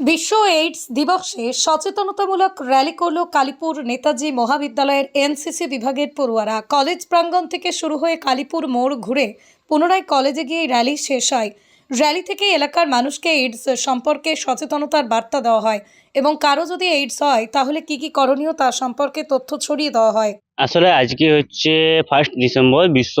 বিশ্ব এইডস দিবসে সচেতনতামূলক র্যালি করল কালীপুর নেতাজি মহাবিদ্যালয়ের এনসিসি বিভাগের পড়ুয়ারা। কলেজ প্রাঙ্গণ থেকে শুরু হয়ে কালীপুর মোড় ঘুরে পুনরায় কলেজে গিয়ে র্যালি শেষ হয়। র্যালি থেকে এলাকার মানুষকে এইডস সম্পর্কে সচেতনতার বার্তা দেওয়া হয় এবং কারও যদি এইডস হয়, তাহলে কি কি করণীয় তা সম্পর্কে তথ্য ছড়িয়ে দেওয়া হয়। আসলে আজকে হচ্ছে ফার্স্ট ডিসেম্বর বিশ্ব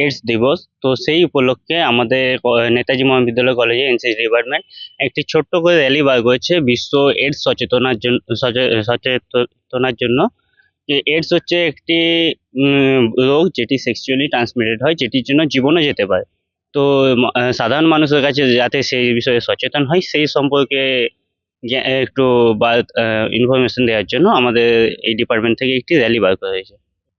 এইডস দিবস। তো সেই উপলক্ষে আমাদের নেতাজি মহাবিদ্যালয় কলেজে এনসিসি ডিপার্টমেন্ট একটি ছোট্ট করে র্যালি বার করেছে বিশ্ব এইডস সচেতনার জন্য সচেতনার জন্য। এইডস হচ্ছে একটি রোগ যেটি সেক্সুয়ালি ট্রান্সমিটেড হয়, যেটির জন্য জীবনও যেতে পারে। তো সাধারণ মানুষের কাছে যাতে সেই বিষয়ে সচেতন হয়, সেই সম্পর্কে একটু ইনফরমেশন দেওয়ার জন্য আমাদের এই ডিপার্টমেন্ট থেকে একটি র্যালি বার করা হয়েছে।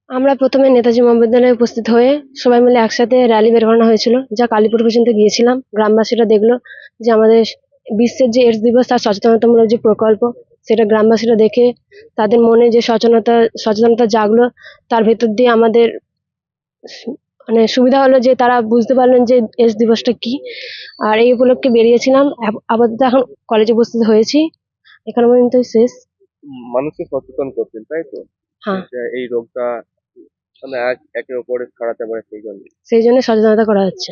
আমরা প্রথমে নেতাজি মহাবিদ্যালয়ে উপস্থিত হয়ে সবাই মিলে একসাথে র্যালি বের করানো হয়েছিল। যা কালীপুর পর্যন্ত গিয়েছিলাম। গ্রামবাসীরা দেখল যে আমাদের বিশ্বের যে এইডস দিবস, তার সচেতনতামূলক যে প্রকল্প, সেটা গ্রামবাসীরা দেখে তাদের মনে যে সচেতনতা সচেতনতা জাগলো, তার ভেতর দিয়ে আমাদের মানে সুবিধা হলো যে তারা বুঝতে পারলেন যে এস দিবসটা কি। আর এই উপলক্ষে বেরিয়েছিলাম। আপাতত এখন কলেজে উপস্থিত হয়েছি। এখানে পর্যন্ত শেষ। মানুষকে সচেতন করছেন তাই তো? হ্যাঁ। এই রোগটা মানে একে অপরের ছড়াতে পারে সেই জন্য। সেই জন্য সচেতনতা করা হচ্ছে।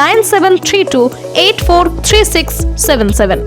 nine seven three two eight four three six seven seven